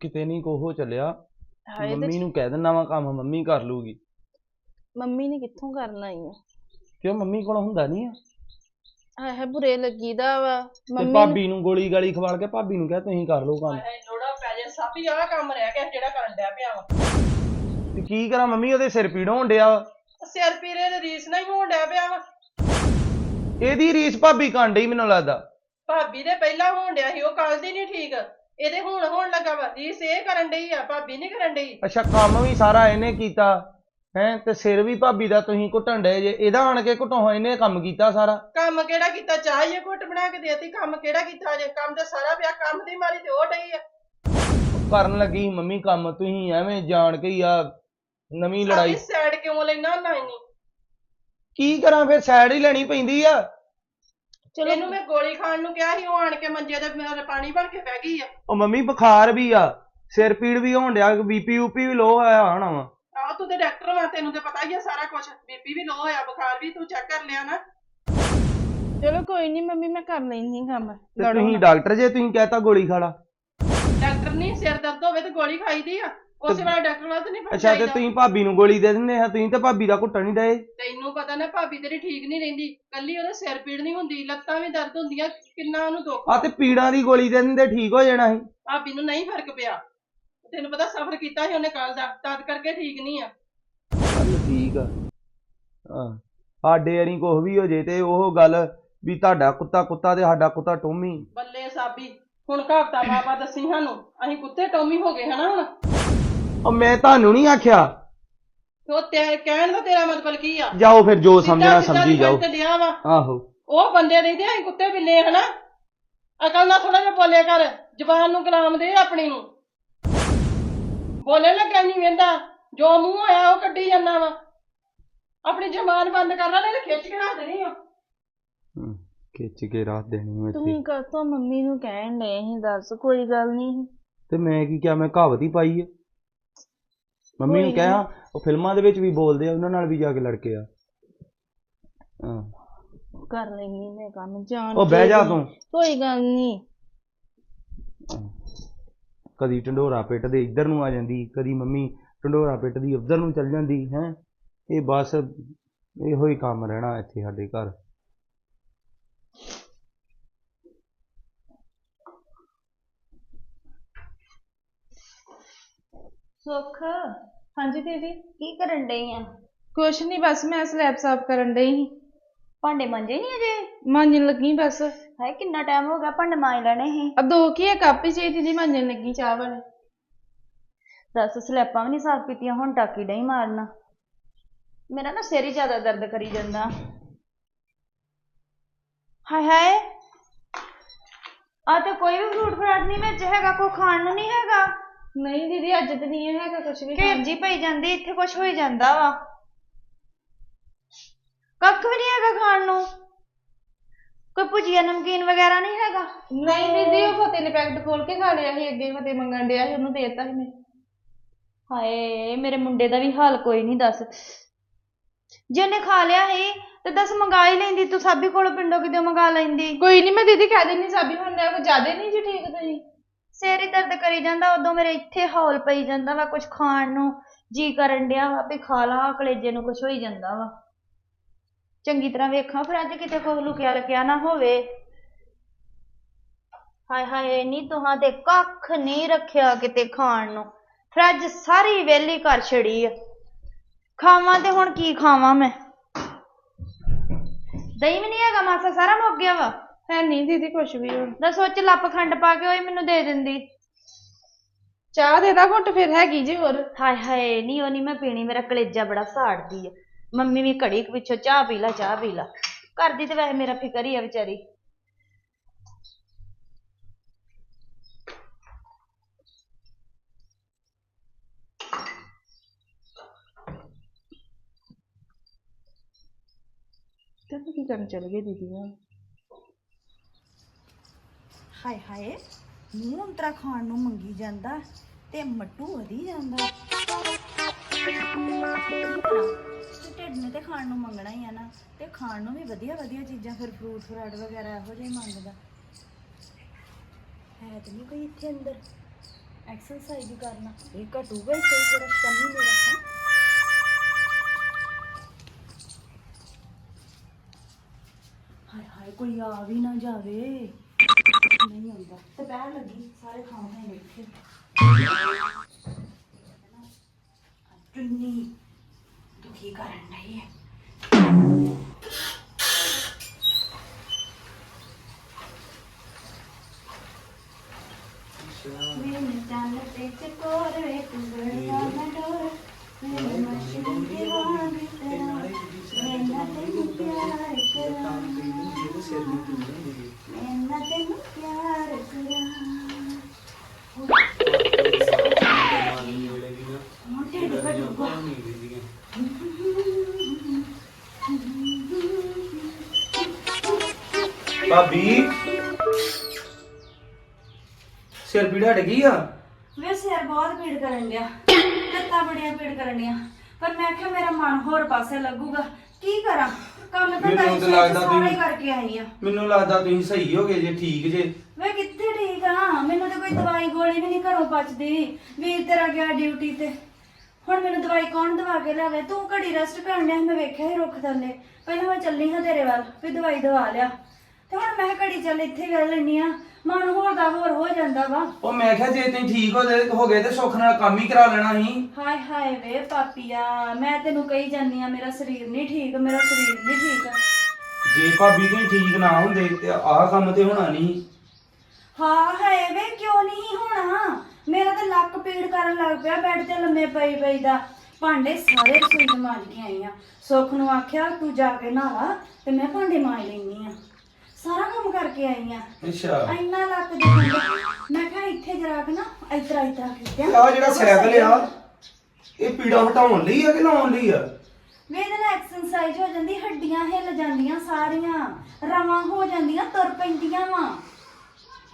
ਕਿਤੇ ਨਹੀਂ ਕੋਹੋ ਚੱਲਿਆ। ਹਾਏ ਮੰਮੀ ਨੂੰ ਕਹਿ ਦਿੰਦਾ ਵਾ ਕੰਮ ਮੰਮੀ ਕਰ ਲੂਗੀ। ਮੰਮੀ ਨੇ ਕਿੱਥੋਂ ਕਰਨਾ ਹੀ ਆ? ਕਿਉਂ ਮੰਮੀ ਕੋਲ ਹੁੰਦਾ ਨਹੀਂ ਆ? ਹਾਏ ਹਾਏ ਬੁਰੇ ਲੱਗੀਦਾ ਵਾ। ਤੇ ਮੰਮੀ ਭਾਬੀ ਨੂੰ ਗੋਲੀ ਗਾਲੀ ਖਵਾਲ ਕੇ ਭਾਬੀ ਨੂੰ ਕਹਿ ਤੁਸੀਂ ਕਰ ਲਓ ਕੰਮ। ਲੋੜਾ ਪੈ ਜੇ ਸਾਬੀ ਆਹ ਕੰਮ ਰਹਿ ਗਿਆ ਜਿਹੜਾ ਕਰਨ ਡਿਆ ਪਿਆ ਵਾ। ਤੇ ਕੀ ਕਰਾਂ ਮੰਮੀ ਉਹਦੇ ਸਿਰ ਪੀੜ ਹੋਣ ਡਿਆ ਵਾ। ਸਿਰ ਪੀਰੇ ਦੇ ਰੀਸ ਨਹੀਂ ਹੋਣ ਡਿਆ ਪਿਆ ਵਾ। ਇਹਦੀ ਰੀਸ ਭਾਬੀ ਡਈ ਮੈਨੂੰ ਲੱਗਦਾ। ਭਾਬੀ ਦੇ ਪਹਿਲਾਂ ਹੋਣ ਡਿਆ ਸੀ ਉਹ ਕੱਲ ਦੀ ਨਹੀਂ ਠੀਕ। ਇਹਦੇ ਹੁਣ ਹੋਣ ਲੱਗਾ ਵਾ ਰੀਸ ਇਹ ਕਰਨ ਡਈ ਆ ਭਾਬੀ ਨਹੀਂ ਕਰਨ ਡਈ। ਅੱਛਾ ਕੰਮ ਵੀ ਸਾਰਾ ਇਹਨੇ ਕੀਤਾ ਹੈ ਤੇ ਸਿਰ ਵੀ ਭਾਬੀ ਦਾ ਤੁਸੀਂ ਘੁੱਟਣ ਡਏ ਜੇ ਇਹਦਾ ਆਣ ਕੇ ਘੁੱਟੋ ਇਹਨੇ ਕੰਮ ਕੀਤਾ ਸਾਰਾ। ਕੰਮ ਕਿਹੜਾ ਕੀਤਾ ਚਾਹ ਘੁੱਟ ਬਣਾ ਕੇ ਦੇਤੀ ਕੰਮ ਕਿਹੜਾ ਕੀਤਾ ਜੇ ਕੰਮ ਤੇ ਸਾਰਾ ਪਿਆ ਕੰਮ ਦੀ ਮਾਰੀ ਤੇ ਉਹ ਡਈ ਆ। ਕਰਨ ਲੱਗੀ ਸੀ ਮੰਮੀ ਕੰਮ ਤੁਸੀਂ ਐਵੇਂ ਜਾਣ ਕੇ ਹੀ ਆ ਨਵੀਂ ਲੜਾਈ। ਸਾਈਡ ਕਿਉਂ ਲੈਣਾ ਹੁੰਦਾ ਇੰਨੀ? ਕੀ ਕਰਾਂ ਫਿਰ ਸਾਈਡ ਹੀ ਲੈਣੀ ਪੈਂਦੀ ਆ। ਚਲੋ। ਇਹਨੂੰ ਮੈਂ ਗੋਲੀ ਖਾਣ ਨੂੰ ਕਿਹਾ ਸੀ ਉਹ ਆਣ ਕੇ ਮੰਜੇ ਤੇ ਮੇਰੇ ਪਾਣੀ ਭਰ ਕੇ ਬਹਿ ਗਈ ਆ। ਉਹ ਮੰਮੀ ਬੁਖਾਰ ਵੀ ਆ ਸਿਰ ਪੀੜ ਵੀ ਹੋਣ ਡਿਆ ਬੀਪੀ ਉਪੀ ਵੀ ਲੋ ਹੋਇਆ ਹੋਣਾ ਵਾ। ਆਹ ਤੂੰ ਤੇ ਡਾਕਟਰ ਵਾ ਤੈਨੂੰ ਤੇ ਪਤਾ ਹੀ ਆ ਸਾਰਾ ਕੁਝ ਬੀਪੀ ਵੀ ਲੋ ਹੋਇਆ ਬੁਖਾਰ ਵੀ ਤੂੰ ਚੈੱਕ ਕਰ ਲਿਆ ਨਾ। ਚਲੋ ਕੋਈ ਨਹੀਂ ਮੰਮੀ ਮੈਂ ਕਰ ਲੈਣੀ ਕੰਮ। ਤੇ ਤੁਸੀਂ ਨਾ। ਡਾਕਟਰ ਜੇ ਤੁਸੀਂ ਕਹਤਾ ਗੋਲੀ ਖਾ ਲਾ। ਡਾਕਟਰ ਨਹੀਂ ਸਿਰ ਦਰਦ ਹੋਵੇ ਤੇ ਗੋਲੀ ਖਾਈਦੀ ਆ। ਉਸੇ ਵੇਲੇ ਡਾਕਟਰ ਵੱਲ ਤੇ ਨਹੀਂ ਅੱਛਾ ਤੇ ਤੁਸੀਂ ਭਾਬੀ ਨੂੰ ਗੋਲੀ ਦੇ ਦਿੰਦੇ ਆ ਤੁਸੀਂ ਤੇ ਭਾਬੀ ਦਾ ਘੁੱਟਣ ਨਹੀਂ ਡਏ ਤੈਨੂੰ ਪਤਾ ਨਾ ਭਾਬੀ ਤੇਰੀ ਠੀਕ ਨਹੀਂ ਰਹਿੰਦੀ। ਕੱਲੀ ਉਹਦੇ ਸਿਰ ਪੀੜ ਨਹੀਂ ਹੁੰਦੀ ਲੱਤਾਂ ਵੀ ਦਰਦ ਹੁੰਦੀਆਂ ਕਿੰਨਾ ਉਹਨੂੰ ਦੁੱਖ ਆ ਤੇ ਪੀੜਾਂ ਦੀ ਗੋਲੀ ਦੇ ਦਿੰਦੇ ਠੀਕ ਹੋ ਜਾਣਾ ਸੀ। ਭਾਬੀ ਨੂੰ ਨਹੀਂ ਫ਼ਰਕ ਪਿਆ। ਤੈਨੂੰ ਪਤਾ ਸਫਰ ਕੀਤਾ ਸੀ ਉਹਨੇ ਕੱਲ ਦਾ ਤਦ ਕਰਕੇ ਠੀਕ ਨਹੀਂ ਆ। ਚੱਲ ਠੀਕ ਆ। ਹਾਂ ਸਾਡੇ ਯਾਰੀ ਕੁਛ ਵੀ ਹੋ ਜੇ ਤੇ ਉਹ ਗੱਲ ਵੀ ਤੁਹਾਡਾ ਕੁੱਤਾ ਕੁੱਤਾ ਤੇ ਸਾਡਾ ਕੁੱਤਾ ਟੋਮੀ। ਬੱਲੇ ਸਾਬੀ ਹੁਣ ਕਹਾਵਤਾਂ ਬਾਬਾ ਦੱਸੀ ਸਾਨੂੰ ਅਸੀਂ ਕੁੱਤੇ ਟੋਮੀ ਹੋ ਗਏ ਹਨਾ ਹੁਣ? ਉਹ ਮੈਂ ਤੁਹਾਨੂੰ ਨਹੀਂ ਆਖਿਆ। ਉਹ ਤੇ ਕਹਿਣ ਦਾ ਤੇਰਾ ਮਤਲਬ ਕੀ ਆ? ਜਾਓ ਫਿਰ ਜੋ ਸਮਝਣਾ ਸਿੱਧਾ ਸਮਝੀ ਜਾਓ। ਤੇ ਡਿਆ ਵਾ। ਆਹੋ। ਉਹ ਬੰਦੇ ਨਹੀਂ ਤੇ ਅਸੀਂ ਕੁੱਤੇ ਬਿੱਲੇ ਹਨਾ ਅਕਲ ਨਾਲ ਥੋੜਾ ਜਿਹਾ ਬੋਲਿਆ ਕਰ। ਜ਼ਬਾਨ ਨੂੰ ਗੁਲਾਮ ਦੇ ਆਪਣੀ ਨੂੰ। ਬੋਲਣ ਲੱਗਾ ਨਹੀਂ ਵੇਂਦਾ। ਜੋ ਮੂੰਹ ਆਇਆ ਉਹ ਕੱਢੀ ਜਾਂਦਾ ਵਾ। ਆਪਣੀ ਜ਼ਬਾਨ ਬੰਦ ਕਰ ਲੈ ਨਹੀਂ ਖਿੱਚ ਕੇ ਰੱਖ ਦੇਣੀ ਆ। ਹਮ, ਖਿੱਚ ਕੇ ਰਾਤ ਦੇਣੀ ਮੈਂ ਤੁਸੀਂ ਕਾਹਤੋਂ ਮੰਮੀ ਨੂੰ ਕਹਿਣ ਡਏ ਸੀ? ਦੱਸ ਕੋਈ ਗੱਲ ਨਹੀਂ ਤੇ ਮੈਂ ਕੀ ਕਿਹਾ ਮੈਂ ਕਹਾਵਤ ਹੀ ਪਾਈ ਹੈ ਮੰਮੀ ਨੂੰ ਕੋਈ ਕਿਹਾ ਉਹ ਫਿਲਮਾਂ ਦੇ ਵਿੱਚ ਵੀ ਬੋਲਦੇ ਆ ਉਹਨਾਂ ਨਾਲ ਵੀ ਜਾ ਕੇ ਲੜ ਕੇ ਆ। ਹਾਂ। ਕਰ ਲੈਣੀ ਮੈਂ ਕੰਮ ਜਾਣ ਉਹ ਬਹਿ ਜਾ ਤੂੰ। ਕੋਈ ਗੱਲ ਨਹੀਂ। ਕਦੀ ਢੰਡੋਰਾ ਪਿੱਟ ਦੇ ਇੱਧਰ ਨੂੰ ਆ ਜਾਂਦੀ ਕਦੀ ਮੰਮੀ ਢੰਡੋਰਾ ਪਿੱਟ ਦੀ ਉੱਧਰ ਨੂੰ ਚੱਲ ਜਾਂਦੀ ਹੈ। ਇਹ ਬਸ ਇਹੋ ਹੀ ਕੰਮ ਰਹਿਣਾ ਇੱਥੇ ਸਾਡੇ ਘਰ। ਸੁੱਖ। ਹਾਂਜੀ ਦੀਦੀ? ਕੀ ਕਰਨ ਡਈ ਆ? ਕੁਛ ਨਹੀਂ ਬਸ ਮੈਂ ਸਲੈਬ ਸਾਫ਼ ਕਰਨ ਡਈ ਸੀ। ਭਾਂਡੇ ਮਾਂਜੇ ਨਹੀਂ ਅਜੇ? ਮਾਂਜਣ ਲੱਗੀ ਬਸ। ਹਾਏ ਕਿੰਨਾ ਟਾਈਮ ਹੋ ਗਿਆ ਭਾਂਡੇ ਮਾਂਜ ਲੈਣੇ ਸੀ। ਆ ਦੋ ਕੀ ਹੈ ਕੱਪ ਹੀ ਚਾਹੀਦੀ ਜੀ ਮਾਂਜਣ ਲੱਗੀ ਚਾਹ ਵਾਲੇ। ਦੱਸ ਸਲੈਪਾਂ ਵੀ ਨਹੀਂ ਸਾਫ਼ ਕੀਤੀਆਂ ਹੁਣ ਟਾਕੀ ਨਹੀਂ ਮਾਰਨਾ। ਮੇਰਾ ਨਾ ਸਿਰ ਹੀ ਜ਼ਿਆਦਾ ਦਰਦ ਕਰੀ ਜਾਂਦਾ। ਹਾਏ ਹਾਏ। ਆ ਤੇ ਕੋਈ ਵੀ ਫਰੂਟ ਫਰਾਟ ਨਹੀਂ ਵਿੱਚ ਹੈਗਾ ਕੋਈ ਖਾਣ ਨੂੰ ਨਹੀਂ ਹੈਗਾ। ਨਹੀਂ ਦੀਦੀ ਅੱਜ ਤੇ ਨਹੀਂ ਹੈਗਾ ਕੁਛ ਵੀ। ਘੇਰ ਜੀ ਪਈ ਜਾਂਦੀ ਇੱਥੇ ਕੁਝ ਹੋਈ ਜਾਂਦਾ ਵਾ। ਕੱਖ ਵੀ ਨਹੀਂ ਹੈਗਾ ਖਾਣ ਨੂੰ। ਕੋਈ ਭੁਜੀਆ ਨਮਕੀਨ ਵਗੈਰਾ ਨਹੀਂ ਹੈਗਾ? ਨਹੀਂ ਦੀਦੀ ਉਹ ਫਤਿਹ ਨੇ ਪੈਕਟ ਖੋਲ ਕੇ ਖਾ ਲਿਆ ਸੀ ਅੱਗੇ ਫਤਿਹ ਮੰਗਣ ਡਿਆ ਸੀ ਉਹਨੂੰ ਦੇਤਾ ਸੀ ਮੈਂ। ਹਾਏ ਮੇਰੇ ਮੁੰਡੇ ਦਾ ਵੀ ਹਾਲ ਕੋਈ ਨਹੀਂ ਦੱਸ। ਜੇ ਉਹਨੇ ਖਾ ਲਿਆ ਸੀ ਤੇ ਦੱਸ ਮੰਗਾ ਹੀ ਲੈਂਦੀ ਤੂੰ ਸਾਬੀ ਕੋਲੋਂ ਪਿੰਡੋਂ ਕਿਤੇ ਮੰਗਾ ਲੈਂਦੀ। ਕੋਈ ਨਹੀਂ ਮੈਂ ਦੀਦੀ ਕਹਿ ਦਿੰਦੀ ਸਾਬੀ ਹੁਣ ਨਾ ਕੋਈ ਜ਼ਿਆਦਾ ਨਹੀਂ ਜੀ ਠੀਕ ਤੁਸੀਂ। ਸਿਰ ਹੀ ਦਰਦ ਕਰੀ ਜਾਂਦਾ, ਉਦੋਂ ਮੇਰੇ ਇੱਥੇ ਹੌਲ ਪਈ ਜਾਂਦਾ ਵਾ ਕੁਝ ਖਾਣ ਨੂੰ, ਜੀ ਕਰਨ ਡਿਆ ਵਾ ਵੀ ਖਾ ਲਾ ਕਲੇਜੇ ਨੂੰ ਕੁਝ ਹੋਈ ਜਾਂਦਾ ਵਾ। ਚੰਗੀ ਤਰ੍ਹਾਂ ਵੇਖਾਂ ਫਿਰ ਅੱਜ ਕਿਤੇ ਕੁਝ ਲੁਕਿਆ ਲੁਕਿਆ ਨਾ ਹੋਵੇ। ਹਾਏ ਹਾਏ ਨਹੀਂ ਤੁਹਾਂ ਤੇ ਕੱਖ ਨਹੀਂ ਰੱਖਿਆ ਕਿਤੇ ਖਾਣ ਨੂੰ। ਫਰਿੱਜ ਸਾਰੀ ਵੇਲੀ ਕਰ ਛੜੀ ਆ। ਖਾਵਾਂ ਤੇ ਹੁਣ ਕੀ ਖਾਵਾਂ ਮੈਂ? ਦਹੀਂ ਵੀ ਨਹੀਂ ਹੈਗਾ, ਮਾਸਾ ਸਾਰਾ ਮੁੱਕ ਗਿਆ ਵਾ। ਹੈ ਨਹੀਂ ਦੀਦੀ ਕੁਛ ਵੀ ਹੁਣ। ਦੱਸ ਉਹ ਚ ਲੱਪ ਖੰਡ ਪਾ ਕੇ ਉਹ ਮੈਨੂੰ ਦੇ ਦਿੰਦੀ। ਚਾਹ ਦੇ ਦਾ ਘੁੱਟ ਫਿਰ ਹੈਗੀ ਜੀ ਹੋਰ। ਹਾਏ ਹਾਏ ਨਹੀਂ ਉਹ ਨਹੀਂ ਮੈਂ ਪੀਣੀ ਮੇਰਾ ਕਲੇਜਾ ਬੜਾ ਸਾੜਦੀ ਆ। ਮੰਮੀ ਵੀ ਘੜੀ ਕੁ ਪਿੱਛੋਂ ਚਾਹ ਪੀ ਲਾ ਚਾਹ ਪੀ ਲਾ। ਕਰਦੀ ਤੇ ਵੈਸੇ ਮੇਰਾ ਫਿਕਰ ਹੀ ਆ ਵਿਚਾਰੀ। ਤੇ ਕੀ ਕਰਨ ਚਲ ਗਈ ਦੀਦੀ ਨਾਲ ਹਾਏ ਹਾਏ, ਮੂੰਹ ਅੰਤਰਾ ਖਾਣ ਨੂੰ ਮੰਗੀ ਜਾਂਦਾ ਤੇ ਮੱਟੂ ਵਧੀ ਜਾਂਦਾ। ਤੇ ਢਿੱਡ ਨੇ ਤੇ ਖਾਣ ਨੂੰ ਮੰਗਣਾ ਹੀ ਆ ਨਾ, ਤੇ ਖਾਣ ਨੂੰ ਵੀ ਵਧੀਆ ਵਧੀਆ ਚੀਜ਼ਾਂ, ਫਿਰ ਫਰੂਟ ਫਰਾਟ ਵਗੈਰਾ ਇਹੋ ਜਿਹੇ ਮੰਗਦਾ। ਹੈ ਤੇ ਨਹੀਂ ਕੋਈ ਇੱਥੇ ਅੰਦਰ? ਐਕਸਰਸਾਈਜ਼ ਵੀ ਕਰਨਾ। ਇਹ ਘਟੂਗਾ ਹੀ ਸਹੀ ਥੋੜਾ ਸ਼ਮੀ ਮੇਰਾ, ਹਾਂ? ਹਾਏ ਹਾਏ, ਕੋਈ ਆ ਵੀ ਨਾ ਜਾਵੇ। ਨਹੀਂ ਤੇ ਪੈਰ ਲੱਗੀ ਸਾਰੇ ਖਾਣੇ ਇੱਥੇ ਚੁੰਨੀ ਤੂੰ ਕੀ ਕਰਨ ਰਹੀ ਹੈ ਮੇਰੇ ਚੰਨ ਤੇ ਚਕੋਰ ਵੇ ਤੂੰ ਬੜਿਆ ਨਾ ਡੋਰ। ਹਟ ਗਈ ਆ? ਵੇ ਸਿਰ ਬਹੁਤ ਪੀੜ ਕਰਨ ਡਿਆ। ਲੱਤਾਂ ਬੜੀਆਂ ਪੀੜ ਕਰਨ ਡਿਆ ਪਰ ਮੈਂ ਕਿਹਾ ਮੇਰਾ ਮਨ ਹੋਰ ਪਾਸੇ ਲੱਗੂਗਾ। ਕੀ ਕਰਾਂ? ਕੰਮ ਤਾਂ ਮੈਨੂੰ ਮੈਂ ਤਾਂ ਲੱਗਦਾ ਸਾਰਾ ਹੀ ਤੁਸੀਂ- ਕਰਕੇ ਆਈ ਆ। ਮੈਨੂੰ ਲੱਗਦਾ ਤੁਸੀਂ ਸਹੀ ਹੋ ਗਏ ਜੇ ਠੀਕ ਜੇ। ਵੇ ਕਿੱਥੇ ਠੀਕ ਆ? ਮੈਨੂੰ ਤਾਂ ਕੋਈ ਦਵਾਈ ਗੋਲੀ ਵੀ ਨਹੀਂ ਘਰੋਂ ਬਚਦੀ ਵੀਰ ਤੇਰਾ ਗਿਆ ਡਿਊਟੀ ਤੇ। ਹੁਣ ਮੈਨੂੰ ਦਵਾਈ ਕੌਣ ਦਵਾ ਕੇ ਲਿਆਵੇ? ਤੂੰ ਘੜੀ ਰੈਸਟ ਕਰਨ ਡਿਆ ਮੈਂ ਵੇਖਿਆ ਹੀ ਰੁੱਖ ਥੱਲੇ। ਪਹਿਲਾਂ ਮੈਂ ਚੱਲੀ ਹਾਂ ਤੇਰੇ ਵੱਲ ਵੀ ਦਵਾਈ ਦਵਾ ਲਿਆ। ਤੇ ਹੁਣ ਮੈਂ ਕਿਹਾ ਘੜੀ ਚੱਲ ਇੱਥੇ ਵੇਲ ਲੈਣੀ ਆ ਮਨ ਹੋਰ ਦਾ ਹੋਰ ਹੋ ਜਾਂਦਾ ਵਾ। ਉਹ ਮੈਂ ਕਿਹਾ ਜੇ ਤੁਸੀਂ ਠੀਕ ਹੋ ਗਏ ਹੋ ਗਏ ਤੇ ਸੁੱਖ ਨਾਲ ਕੰਮ ਹੀ ਕਰਾ ਲੈਣਾ ਸੀ। ਹਾਏ ਹਾਏ ਵੇ ਪਾਪੀਆ ਮੈਂ ਤੈਨੂੰ ਕਹੀ ਜਾਂਦੀ ਆ ਮੇਰਾ ਸਰੀਰ ਨਹੀਂ ਠੀਕ ਮੇਰਾ ਸਰੀਰ ਨਹੀਂ ਠੀਕ। ਜੇ ਭਾਬੀ ਤੁਸੀਂ ਠੀਕ ਨਾ ਹੁੰਦੇ ਤੇ ਆਹ ਕੰਮ ਤੇ ਹੋਣਾ ਨਹੀਂ। ਹਾਂ ਹਾਏ ਵੇ ਕਿਉਂ ਨਹੀਂ ਹੋਣਾ? ਮੇਰਾ ਤਾਂ ਲੱਕ ਪੀੜ ਕਰਨ ਲੱਗ ਪਿਆ ਬੈੱਡ ਤੇ ਲੰਮੇ ਪਈ ਪਈ ਦਾ। ਭਾਂਡੇ ਸਾਰੇ ਰਸੋਈ ਦੇ ਮਾਂਜ ਕੇ ਆਈ ਆ। ਸੁੱਖ ਨੂੰ ਆਖਿਆ ਤੂੰ ਜਾ ਕੇ ਨਹਾ ਲਾ ਤੇ ਮੈਂ ਭਾਂਡੇ ਮਾਂਜ ਲੈਣੀ ਆ। ਸਾਰਾ ਕੰਮ ਕਰਕੇ ਆਈ ਆ। ਅੱਛਾ। ਇੰਨਾ ਲੱਕ ਦੁਖਦਾ ਮੈਂ ਕਿਹਾ ਇੱਥੇ ਜਰਾ ਕੇ ਨਾ ਇਤਰਾ ਇਤਰਾ ਕੀਤਾ ਆ ਜਿਹੜਾ ਸਾਈਕਲ ਆ ਇਹ ਪੀੜਾ ਹਟਾਉਣ ਲਈ ਆ ਕਿ ਲਾਉਣ ਲਈ ਆ? ਵੇ ਇਹਦੇ ਨਾਲ ਐਕਸਰਸਾਈਜ਼ ਹੋ ਜਾਂਦੀ ਹੱਡੀਆਂ ਹਿੱਲ ਜਾਂਦੀਆਂ ਸਾਰੀਆਂ। ਰਵਾਂ ਹੋ ਜਾਂਦੀਆਂ ਤੁਰ ਪੈਂਦੀਆਂ ਵਾ।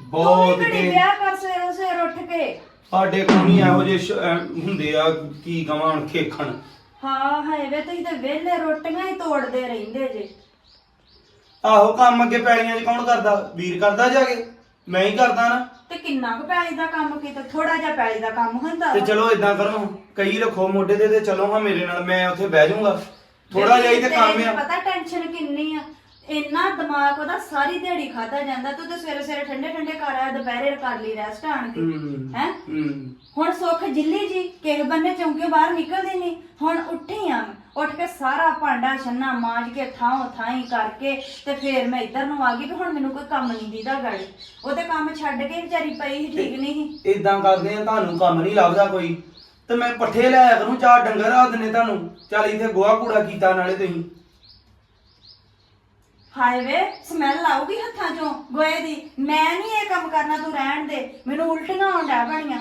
ਬਹੁਤ ਘੜੀ ਕੇ ਵਿਆਹ ਕਰ ਸਵੇਰ ਸਵੇਰ ਉੱਠ ਕੇ। ਸਾਡੇ ਨਹੀਂ ਇਹੋ ਅਹ ਹੁੰਦੇ ਆ ਕੀ ਹੁਣ ਖੇਖਣ। ਹਾਂ ਹਾਏ ਵੇ ਤੁਸੀਂ ਤੇ ਵਿਹਲੇ ਰੋਟੀਆਂ ਹੀ ਤੋੜਦੇ ਰਹਿੰਦੇ ਜੇ। ਆਹੋ ਕੰਮ ਅੱਗੇ ਪੈਲੀਆਂ 'ਚ ਕੌਣ ਕਰਦਾ? ਵੀਰ ਕਰਦਾ ਜਾ ਕੇ। ਮੈਂ ਹੀ ਕਰਦਾ ਨਾ। ਤੇ ਕਿੰਨਾ ਕੁ ਪੈਲੀ ਦਾ ਕੰਮ ਕੀਤਾ ਥੋੜਾ ਜਿਹਾ ਪੈਲੀ ਦਾ ਕੰਮ ਹੁੰਦਾ ਤੇ ਵਾ। ਚਲੋ ਇਦਾਂ ਕਰੋ। ਕਈ ਰੱਖੋ ਮੋਢੇ ਤੇ ਤੇ ਚਲੋ ਹਾਂ ਮੇਰੇ ਨਾਲ ਮੈਂ ਉੱਥੇ ਬਹਿ ਜਾਊਂਗਾ। ਥੋੜਾ ਜਿਹਾ ਹੀ ਤੇ ਕੰਮ ਤੈਨੂੰ ਆ ਪਤਾ ਟੈਨਸ਼ਨ ਕਿੰਨੀ ਆ। ਇੰਨਾ ਦਿਮਾਗ ਉਹਦਾ ਸਾਰੀ ਦਿਹਾੜੀ ਖਾਦਾ ਜਾਂਦਾ ਤੂੰ ਤੇ ਸਵੇਰੇ ਸਵੇਰੇ ਠੰਡੇ ਠੰਡੇ ਘਰ ਆ ਦੁਪਹਿਰੇ ਕਰ ਲਈ ਰੈਸਟ ਆਣ ਕੇ ਹੂੰ ਹੈ ਹੂੰ? ਹੁਣ ਸੁੱਖ ਜਿੱਲੀ ਜੀ ਕਿਸੇ ਬੰਨੇ ਚੌਂਕਿਓ ਬਾਹਰ ਨਿਕਲਦੀ ਨਹੀਂ। ਹੁਣ ਉੱਠੀ ਆ ਮੈਂ। ਉੱਠ ਕੇ ਸਾਰਾ ਭਾਂਡਾ ਛੰਨਾ ਮਾਂਜ ਕੇ ਥਾਂ ਥਾਈ ਕਰਕੇ ਤੇ ਫੇਰ ਮੈਂ ਇੱਧਰ ਨੂੰ ਆ ਗਈ ਵੀ ਹੁਣ ਮੈਨੂੰ ਕੋਈ ਕੰਮ ਨਹੀਂ ਦੀਦਾ ਗਾੜੀ ਉਹਦੇ ਕੰਮ ਛੱਡ ਕੇ ਵਿਚਾਰੀ ਪਈ ਸੀ ਠੀਕ ਨਹੀਂ ਸੀ। ਇਦਾਂ ਕਰਦੇ ਆ ਤੁਹਾਨੂੰ ਕੰਮ ਨਹੀਂ ਲੱਭਦਾ ਕੋਈ। ਤੇ ਮੈਂ ਪੱਠੇ ਲਿਆਇਆ ਕਰੂੰ ਚਾਰ ਡੰਗਰ ਆ ਦਿੰਨੇ ਤੁਹਾਨੂੰ। ਚੱਲ ਇੱਥੇ ਗੋਹਾ ਕੂੜਾ ਕੀਤਾ ਨਾਲੇ ਤੁਸੀਂ। ਹਾਏ ਵੇ ਸਮੈਲ ਆਊਗੀ ਹੱਥਾਂ ਚੋਂ ਗੋਏ ਦੀ। ਮੈਂ ਨਹੀਂ ਇਹ ਕੰਮ ਕਰਨਾ ਤੂੰ ਰਹਿਣ ਦੇ। ਮੈਨੂੰ ਉਲਟੀਆਂ ਆਉਣ ਡੈ ਬਣੀਆਂ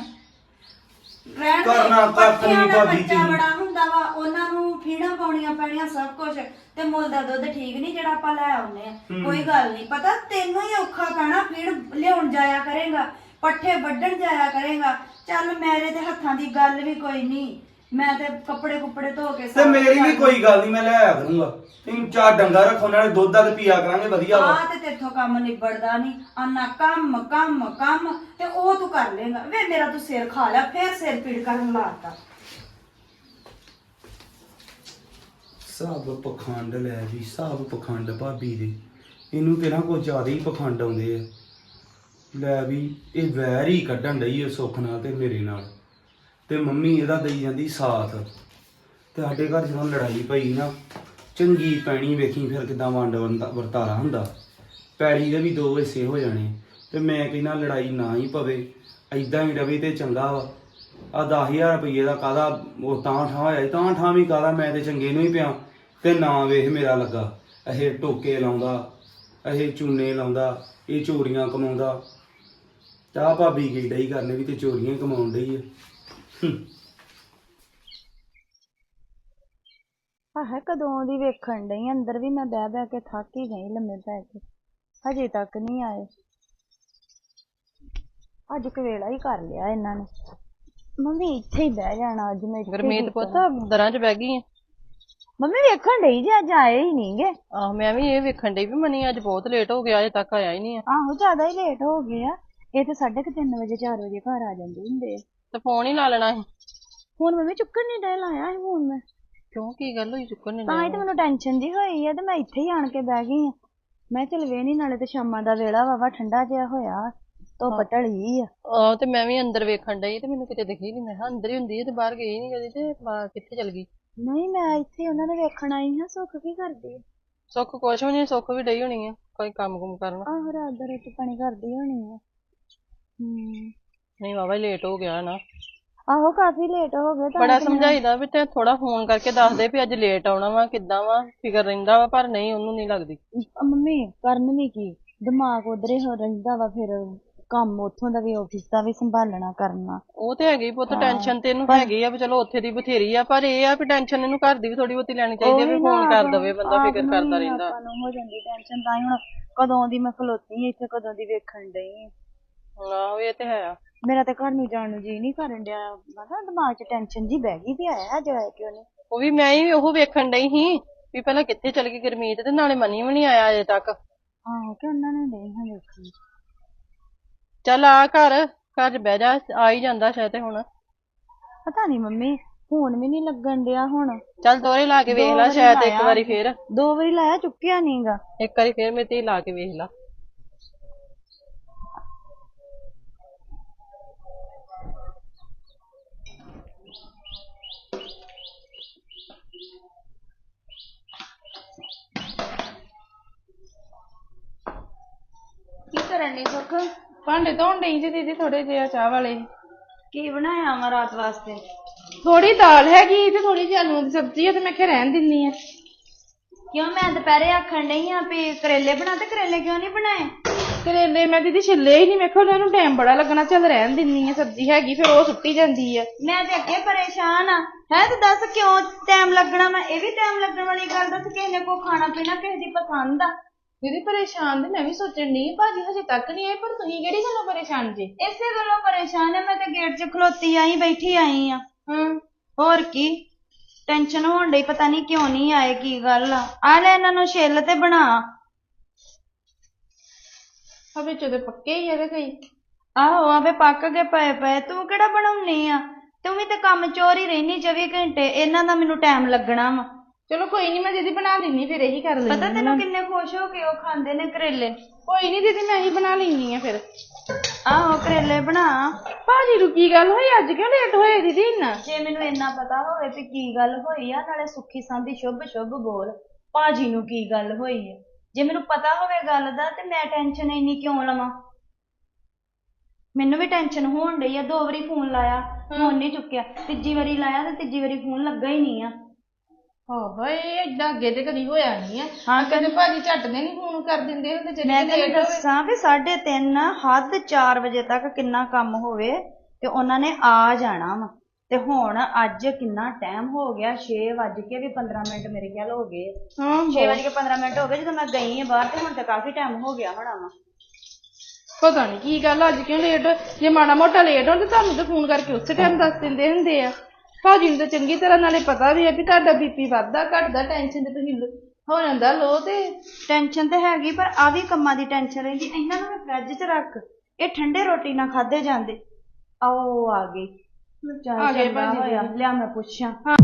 ਰਹਿਣ ਦੇ। ਕਰਨਾ ਕੱਖ ਪੱਠਿਆਂ ਨਹੀਂ ਦਾ ਭਾਬੀ ਬੱਚਾ ਤੁਸੀਂ। ਬੜਾ ਹੁੰਦਾ ਵਾ ਉਹਨਾਂ ਨੂੰ ਫੀੜਾਂ ਪਾਉਣੀਆਂ ਪੈਣੀਆਂ ਸਭ ਕੁਝ ਤੇ ਮੁੱਲ ਦਾ ਦੁੱਧ ਠੀਕ ਨਹੀਂ ਜਿਹੜਾ ਆਪਾਂ ਲੈ ਆਉਨੇ ਆ ਕੋਈ ਗੱਲ ਨਹੀਂ ਪਤਾ ਤੈਨੂੰ ਹੀ ਔਖਾ ਪੈਣਾ ਫੀੜ ਲਿਆਉਣ ਜਾਇਆ ਕਰੇਗਾ। ਪੱਠੇ ਵੱਢਣ ਜਾਇਆ ਕਰੇਗਾ। ਚੱਲ ਮੇਰੇ ਤੇ ਹੱਥਾਂ ਦੀ ਗੱਲ ਵੀ ਕੋਈ ਨਹੀਂ ਮੈਂ ਤੇ ਕੱਪੜੇ ਕੁੱਪੜੇ ਧੋ ਕੇ ਤੇ ਮੇਰੀ ਵੀ ਕੋਈ ਗੱਲ ਨਹੀਂ ਮੈਂ ਲੈ ਆਇਆ ਕਰੂੰਗਾ ਤਿੰਨ ਚਾਰ ਡੰਗਾ ਰੱਖੋ ਨਾਲੇ ਦੁੱਧ ਦਾ ਤੇ ਪੀਆ ਕਰਾਂਗੇ ਵਧੀਆ ਵਾ। ਆ ਤੇ ਤੇਥੋਂ ਕੰਮ ਨਿਬੜਦਾ ਨਹੀਂ ਆਨਾ ਕੰਮ ਕੰਮ ਕੰਮ ਤੇ ਉਹ ਤੂੰ ਕਰ ਲੇਗਾ। ਵੇ ਮੇਰਾ ਤੂੰ ਸਿਰ ਖਾ ਲਿਆ ਫੇਰ ਸਿਰ ਪੀੜ ਕਰਨ ਲਾਤਾ ਸਭ ਪਖੰਡ ਲੈ ਵੀ ਸਭ ਪਖੰਡ ਭਾਬੀ ਦੇ। ਇਹਨੂੰ ਤੇ ਨਾ ਕੋਈ ਜ਼ਿਆਦਾ ਹੀ ਪਖੰਡ ਆਉਂਦੇ ਆ। ਲੈ ਵੀ ਇਹ ਵੈਰ ਹੀ ਕੱਢਣ ਆ ਸੁੱਖ ਨਾਲ ਤੇ ਮੇਰੇ ਨਾਲ। ਤੇ ਮੰਮੀ ਇਹਦਾ ਦੇਈ ਜਾਂਦੀ ਸਾਥ। ਤੇ ਸਾਡੇ ਘਰ ਜਦੋਂ ਲੜਾਈ ਪਈ ਨਾ ਚੰਗੀ ਪੈਣੀ ਵੇਖੀ ਫਿਰ ਕਿਦਾਂ ਵੰਡ ਵੰਦਾ- ਵਰਤਾਰਾ ਹੁੰਦਾ। ਪੈੜੀ ਦੇ ਵੀ ਦੋ ਹਿੱਸੇ ਹੋ ਜਾਣੇ ਤੇ ਮੈਂ ਕਹਿੰਦਾ ਲੜਾਈ ਨਾ ਹੀ ਪਵੇ ਐਦਾਂ ਹੀ ਰਵੇ ਤੇ ਚੰਗਾ ਵਾ। ਆ 10000 ਰੁਪਏ ਦਾ ਕਾਦਾ ਉਹ ਤਾਂ ਠਾਂ ਹੋਇਆ ਸੀ, ਤਾਂ ਠਾਂ ਵੀ ਕਾਦਾ ਮੈਂ ਤੇ ਚੰਗੇ ਨੂੰ ਹੀ ਪਿਆ। ਤੇ ਨਾ ਵੇਖ ਮੇਰਾ ਲੱਗਾ ਇਹ ਟੋਕੇ ਲਾਉਂਦਾ ਇਹ ਚੂਨੇ ਲਾਉਂਦਾ ਇਹ ਚੋਰੀਆਂ ਕਮਾਉਂਦਾ। ਤਾਂ ਭਾਬੀ ਕੀ ਡਈ ਕਰਨੇ ਵੀ ਤੇ ਚੋਰੀਆਂ ਹੀ ਕਮਾਉਣ ਡਈ ਆ। ਆਹ ਕਦੋਂ ਦੀ ਵੇਖਣ ਡਈ ਅੰਦਰ ਵੀ ਮੈਂ ਬਹਿ ਬਹਿ ਕੇ ਥੱਕ ਹੀ ਗਈ ਲੰਮੇ ਪੈ ਕੇ। ਹਜੇ ਤੱਕ ਨਹੀਂ ਆਏ। ਅੱਜ ਕਵੇਲਾ ਹੀ ਕਰ ਲਿਆ ਇਹਨਾਂ ਨੇ। ਮੰਮੀ ਇੱਥੇ ਹੀ ਬਹਿ ਜਾਣਾ ਅੱਜ ਮੈਂ ਇੱਥੇ ਹੀ ਗੁਰਮੀਤ। ਪੁੱਤ ਦਰਾਂ 'ਚ ਬਹਿ ਗਈ ਆ। ਮੰਮੀ ਵੇਖਣ ਡਈ ਜੇ ਅੱਜ ਆਏ ਹੀ ਨਹੀਂਗੇ ਆਹ ਮੈਂ ਵੀ ਇਹ ਵੇਖਣ ਡਈ ਵੀ ਮਨੀ ਅੱਜ ਬਹੁਤ ਲੇਟ ਹੋ ਗਿਆ ਅਜੇ ਤੱਕ ਆਇਆ ਹੀ ਨਹੀਂ ਆ। ਆਹੋ ਜ਼ਿਆਦਾ ਹੀ ਲੇਟ ਹੋ ਗਏ ਆ। ਇਹ ਤੇ 3:30 ਵਜੇ 4 ਵਜੇ ਘਰ ਆ ਜਾਂਦੇ ਹੁੰਦੇ ਆ। ਤੇ ਫੋਨ ਹੀ ਲਾ ਲੈਣਾ ਸੀ। ਹੁਣ ਮੰਮੀ ਚੁੱਕਣ ਨਹੀਂ ਡੇ ਲਾਇਆ ਸੀ ਹੁਣ ਮੈਂ। ਕਿਉਂ ਕੀ ਗੱਲ ਹੋਈ? ਚੁੱਕਣ ਨਹੀਂ ਤਾਂ ਹੀ ਤੇ ਮੈਨੂੰ ਟੈਨਸ਼ਨ ਜੀ ਹੋਈ ਆ ਤੇ ਮੈਂ ਇੱਥੇ ਹੀ ਆਣ ਕੇ ਬਹਿ ਗਈ ਆ। ਮੈਂ ਚਲ ਵੇ ਨਹੀਂ ਨਾਲੇ ਤੇ ਸ਼ਾਮਾਂ ਦਾ ਵੇਲਾ ਵਾਵਾ ਠੰਡਾ ਜਿਹਾ ਹੋਇਆ ਧੁੱਪ ਢਲੀ ਆ। ਆਹ ਤੇ ਮੈਂ ਵੀ ਅੰਦਰ ਵੇਖਣ ਡਈ ਤੇ ਮੈਨੂੰ ਕਿਤੇ ਦਿਖੀ ਨਹੀਂ ਮੈਂ ਕਿਹਾ ਅੰਦਰ ਹੀ ਹੁੰਦੀ ਹੈ ਤੇ ਬਾਹਰ ਗਈ ਨਹੀਂ ਕਦੀ ਤੇ ਬਾ- ਕਿੱਥੇ ਚਲ ਗਈ? ਨਹੀਂ ਮੈਂ ਇੱਥੇ ਉਹਨਾਂ ਨੇ ਵੇਖਣ ਆਈ ਹਾਂ ਸੁੱਖ ਕੀ ਕਰਦੀ ਆ? ਸੁੱਖ ਕੁਛ ਵੀ ਨਹੀਂ ਸੁੱਖ ਵੀ ਡਈ ਹੋਣੀ ਆ ਕੋਈ ਕੰਮ ਕੁਮ ਕਰਨ। ਆਹੋ ਰਾਤ ਦਾ ਰੋਟੀ ਪਾਣੀ ਕਰਦੀ ਹੋਣੀ ਆ। ਹਮ ਨਹੀਂ ਵਾਵਾ ਲੇਟ ਹੋ ਗਿਆ ਨਾ। ਆਹੋ ਕਾਫੀ ਲੇਟ ਹੋ ਗਏ ਤਾਂ ਬੜਾ ਸਮਝਾਈਦਾ ਵੀ ਤੇ ਥੋੜਾ ਫੋਨ ਕਰਕੇ ਦੱਸ ਦੇ ਵੀ ਅੱਜ ਲੇਟ ਆਉਣਾ ਵਾ ਕਿੱਦਾਂ ਵਾ ਫਿਕਰ ਰਹਿੰਦਾ ਵਾ ਪਰ ਨਹੀਂ ਉਹਨੂੰ ਨਹੀਂ ਲੱਗਦੀ। ਮੰਮੀ ਕਰਨ ਵੀ ਕੀ ਦਿਮਾਗ ਉਧਰੇ ਹੋ ਰਹਿੰਦਾ ਵਾ ਫਿਰ ਕੰਮ ਉੱਥੋਂ ਦਾ ਵੀ ਆਫਿਸ ਦਾ ਵੀ ਸੰਭਾਲਣਾ ਕਰਨਾ। ਉਹ ਤੇ ਹੈਗੀ ਪੁੱਤ ਟੈਨਸ਼ਨ ਤੇ ਇਹਨੂੰ ਹੈਗੀ ਆ ਵੀ ਚਲੋ ਉੱਥੇ ਦੀ ਬਥੇਰੀ ਆ ਪਰ ਇਹ ਆ ਵੀ ਟੈਨਸ਼ਨ ਇਹਨੂੰ ਘਰ ਦੀ ਵੀ ਥੋੜੀ ਬਹੁਤੀ ਲੈਣੀ ਚਾਹੀਦੀ ਆ ਵੀ ਫੋਨ ਕਰ ਦਵੇ ਬੰਦਾ ਫਿਕਰ ਕਰਦਾ ਰਹਿੰਦਾ। ਆਪਾਂ ਨੂੰ ਹੋ ਜਾਂਦੀ ਟੈਨਸ਼ਨ ਤਾਂ ਹੀ ਹੁਣ ਕਦੋਂ ਦੀ ਮੈਂ ਖਲੋਤੀ ਆਂ ਇੱਥੇ ਕਦੋਂ ਦੀ ਵੇਖਣ ਡਈ ਆਂ। ਆਹੋ ਇਹ ਤੇ ਹੈ। ਆ ਮੇਰਾ ਤਾਂ ਘਰ ਨੂੰ ਜਾਣ ਨੂੰ ਜੀ ਨਹੀਂ ਕਰਨ ਡਿਆ। ਮੈਂ ਕਿਹਾ ਦਿਮਾਗ 'ਚ ਟੈਨਸ਼ਨ ਜੀ ਬਹਿ ਗਈ ਵੀ ਆਇਆ ਅੱਜ ਆਇਆ ਕਿਉਂ ਨਹੀਂ ਉਹ ਵੀ ਮੈਂ ਹੀ ਉਹ ਵੇਖਣ ਡਈ ਸੀ ਵੀ ਪਹਿਲਾਂ ਕਿੱਥੇ ਚਲ ਗਈ ਗੁਰਮੀਤ ਤੇ ਨਾਲੇ ਮਨੀ ਵੀ ਨਹੀਂ ਆਇਆ ਅਜੇ ਤੱਕ। ਆਹੋ ਕਿ ਉਹਨਾਂ ਨੇ ਨਹੀਂ ਹਾਂ ਵੇਖੀ ਚੱਲ ਆ ਘਰ ਘਰ 'ਚ ਬਹਿ ਜਾ ਆ ਹੀ ਜਾਂਦਾ ਸ਼ਾਇਦ ਹੁਣ। ਪਤਾ ਨਹੀਂ ਮੰਮੀ ਫੋਨ ਵੀ ਨਹੀਂ ਲੱਗਣ ਡਿਆ ਹੁਣ। ਚੱਲ ਦੋਰੇ ਲਾ ਕੇ ਵੇਖ ਦੋ ਲੈ ਵਾਰੀ ਸ਼ਾਇਦ ਇੱਕ ਲਾਇਆ। ਵਾਰੀ ਫੇਰ। ਦੋ ਵਾਰੀ ਲਾਇਆ ਚੁੱਕਿਆ ਨਹੀਂਗਾ ਇੱਕ ਵਾਰੀ ਫੇਰ ਮੇਰੇ ਤੇ ਹੀ ਲਾ ਕੇ ਵੇਖ ਲਾ ਕੀ ਕਰਨ ਡਈ ਸੁੱਖ? ਭਾਂਡੇ ਧੋਣ ਡਈ ਜੀ ਦੀਦੀ ਥੋੜੇ ਜਿਹੇ ਚਾਹ ਵਾਲੇ। ਕੀ ਬਣਾਇਆ ਵਾ ਰਾਤ ਵਾਸਤੇ? ਥੋੜੀ ਦਾਲ ਹੈਗੀ ਤੇ ਥੋੜੀ ਜਿਹੀ ਆਲੂਆਂ ਦੀ ਸਬਜ਼ੀ ਆ ਤੇ ਮੈਂ ਕਿਹਾ ਰਹਿਣ ਦਿੰਨੀ ਆ। ਕਿਉਂ ਮੈਂ ਦੁਪਹਿਰੇ ਆਖਣ ਡਈ ਆ ਵੀ ਕਰੇਲੇ ਬਣਾ ਤੇ ਕਰੇਲੇ ਕਿਉਂ ਨਹੀਂ ਬਣਾਏ? ਕਰੇਲੇ ਮੈਂ ਦੀਦੀ ਛਿੱਲੇ ਹੀ ਨਹੀਂ ਵੇਖੋ ਉਹਨਾਂ ਨੂੰ ਟਾਈਮ ਬੜਾ ਲੱਗਣਾ ਚੱਲ ਰਹਿਣ ਦਿੰਨੀ ਆ ਸਬਜ਼ੀ ਹੈਗੀ ਫਿਰ ਉਹ ਸੁੱਟੀ ਜਾਂਦੀ ਆ। ਮੈਂ ਤੇ ਅੱਗੇ ਪਰੇਸ਼ਾਨ ਆ। ਹੈ ਤੇ ਦੱਸ ਕਿਉਂ ਟਾਈਮ ਲੱਗਣਾ ਮੈਂ ਇਹ ਵੀ ਟਾਈਮ ਲੱਗਣ ਵਾਲੀ ਗੱਲ ਦੱਸ ਕਿਸੇ ਨੇ ਕੋ ਖਾਣਾ ਪੀਣਾ ਕਿਸੇ ਦੀ ਪਸੰਦ ਆ। ਦੀਦੀ ਪਰੇਸ਼ਾਨ ਤੇ ਮੈਂ ਵੀ ਸੋਚਣ ਡਈ ਭਾਜੀ ਹਜੇ ਤੱਕ ਨਹੀਂ ਆਏ ਪਰ ਤੁਸੀਂ ਕਿਹੜੀ ਗੱਲੋਂ ਪਰੇਸ਼ਾਨ ਜੀ? ਇਸੇ ਗੱਲੋਂ ਪਰੇਸ਼ਾਨ ਆ ਮੈਂ ਤੇ ਗੇਟ 'ਚ ਖਲੋਤੀ ਆਈ ਬੈਠੀ ਆਈ ਆ। ਹੂੰ। ਹੋਰ ਕੀ? ਟੈਨਸ਼ਨ ਹੋਣ ਡਈ ਪਤਾ ਨਹੀਂ ਕਿਉਂ ਨਹੀਂ ਆਏ ਕੀ ਗੱਲ ਆ। ਆ ਲੈ ਇਹਨਾਂ ਨੂੰ ਛਿੱਲ ਤੇ ਬਣਾ। ਆ ਵਿੱਚ ਉਹਦੇ ਪੱਕੇ ਹੀ ਆ ਇਹਦੇ ਕਈ? ਆਹੋ ਆਵੇ ਪੱਕ ਕੇ ਪਏ ਪਏ ਤੂੰ ਕਿਹੜਾ ਬਣਾਉਣੀ ਆ? ਤੂੰ ਵੀ ਤੇ ਕੰਮ ਚੋਰ ਹੀ ਰਹਿਨੀ 24 ਘੰਟੇ ਇਹਨਾਂ ਦਾ ਮੈਨੂੰ ਟਾਈਮ ਲੱਗਣਾ ਵਾ। ਚਲੋ ਕੋਈ ਨਹੀਂ ਮੈਂ ਦੀਦੀ ਬਣਾ ਦਿੰਨੀ ਫਿਰ ਇਹੀ ਕਰ ਲੈਂਦੀ ਪਤਾ ਤੈਨੂੰ ਕਿੰਨੇ ਖੁਸ਼ ਹੋ ਕੇ ਉਹ ਖਾਂਦੇ ਨੇ ਕਰੇਲੇ? ਕੋਈ ਨਹੀਂ ਦੀਦੀ ਮੈਂ ਹੀ ਬਣਾ ਲੈਣੀ ਆ ਫਿਰ। ਆਹੋ ਕਰੇਲੇ ਬਣਾ। ਭਾਜੀ ਨੂੰ ਕੀ ਗੱਲ ਹੋਈ? ਅੱਜ ਕਿਉਂ ਲੇਟ ਹੋਏ ਦੀਦੀ ਇੰਨਾ? ਜੇ ਮੈਨੂੰ ਇੰਨਾ ਪਤਾ ਹੋਵੇ ਵੀ ਕੀ ਗੱਲ ਹੋਈ ਆ ਨਾਲੇ ਸੁੱਖੀ ਸੰਦੀ ਸ਼ੁਭ ਸ਼ੁਭ ਬੋਲ। ਭਾਜੀ ਨੂੰ ਕੀ ਗੱਲ ਹੋਈ ਹੈ ਜੇ ਮੈਨੂੰ ਪਤਾ ਹੋਵੇ ਗੱਲ ਦਾ ਤੇ ਮੈਂ ਟੈਨਸ਼ਨ ਇੰਨੀ ਕਿਉਂ ਲਵਾਂ? ਮੈਨੂੰ ਵੀ ਟੈਨਸ਼ਨ ਹੋਣ ਡਈ ਆ ਦੋ ਵਾਰੀ ਫੋਨ ਲਾਇਆ ਫੋਨ ਨਹੀਂ ਚੁੱਕਿਆ। ਤੀਜੀ ਵਾਰੀ ਲਾਇਆ ਤੇ ਤੀਜੀ ਵਾਰੀ ਫੋਨ ਲੱਗਾ ਹੀ ਨਹੀਂ ਆ। ਹੋ ਹੋਏ ਏਦਾਂ ਅੱਗੇ ਤੇ ਕਦੀ ਹੋਇਆ ਨਹੀਂ ਆ। ਹਾਂ ਕਦੇ ਭਾਜੀ ਝੱਟ ਦੇ ਨਹੀਂ ਫੋਨ ਕਰ ਦਿੰਦੇ ਹੁੰਦੇ ਮੈਂ ਜਿਹੜੇ ਤੈਨੂੰ ਦੱਸਾਂ ਵੀ 3:30 ਹੱਦ 4 ਵਜੇ ਤੱਕ ਕਿੰਨਾ ਕੰਮ ਹੋਵੇ ਤੇ ਉਹਨਾਂ ਨੇ ਆ ਜਾਣਾ ਵਾ। ਤੇ ਹੁਣ ਅੱਜ ਕਿੰਨਾ ਟਾਈਮ ਹੋ ਗਿਆ 6 ਵੱਜ ਕੇ ਵੀ 15 ਮਿੰਟ ਮੇਰੇ ਖਿਆਲ ਹੋ ਗਏ। ਹਾਂ 6 ਵੱਜ ਕੇ 15 ਮਿੰਟ ਹੋ ਗਏ ਜਦੋਂ ਮੈਂ ਗਈ ਹਾਂ ਬਾਹਰ ਤੇ ਹੁਣ ਤੇ ਕਾਫੀ ਟਾਈਮ ਹੋ ਗਿਆ ਹੋਣਾ ਵਾ। ਪਤਾ ਨਹੀਂ ਕੀ ਗੱਲ ਅੱਜ ਕਿਉਂ ਲੇਟ ਜੇ ਮਾੜਾ ਮੋਟਾ ਲੇਟ ਹੋ ਤੇ ਤੁਹਾਨੂੰ ਤੇ ਫੋਨ ਕਰਕੇ ਉਸੇ ਟਾਈਮ ਦੱਸ ਦਿੰਦੇ ਹੁੰਦੇ ਆ। ਭਾਜੀ ਨੂੰ ਤਾਂ ਚੰਗੀ ਤਰ੍ਹਾਂ ਨਾਲੇ ਪਤਾ ਵੀ ਹੈ ਵੀ ਤੁਹਾਡਾ ਬੀਪੀ ਵੱਧਦਾ ਘਟਦਾ ਟੈਨਸ਼ਨ ਤੇ ਤੁਸੀਂ ਲ- ਹੋ ਜਾਂਦਾ ਲੋ ਤੇ। ਟੈਨਸ਼ਨ ਤੇ ਹੈਗੀ ਪਰ ਆ ਵੀ ਕੰਮਾਂ ਦੀ ਟੈਨਸ਼ਨ ਰਹਿੰਦੀ। ਇਹਨਾਂ ਨੂੰ ਫ੍ਰਿਜ 'ਚ ਰੱਖ ਇਹ ਠੰਡੇ ਰੋਟੀ ਨਾ ਖਾਦੇ ਜਾਂਦੇ। ਆਓ ਆ ਗਏ। ਚੱਲ ਆ ਗਏ ਚੰਗਾ ਭਾਜੀ। ਹੋਇਆ। ਲਿਆ ਮੈਂ ਪੁੱਛਾਂ।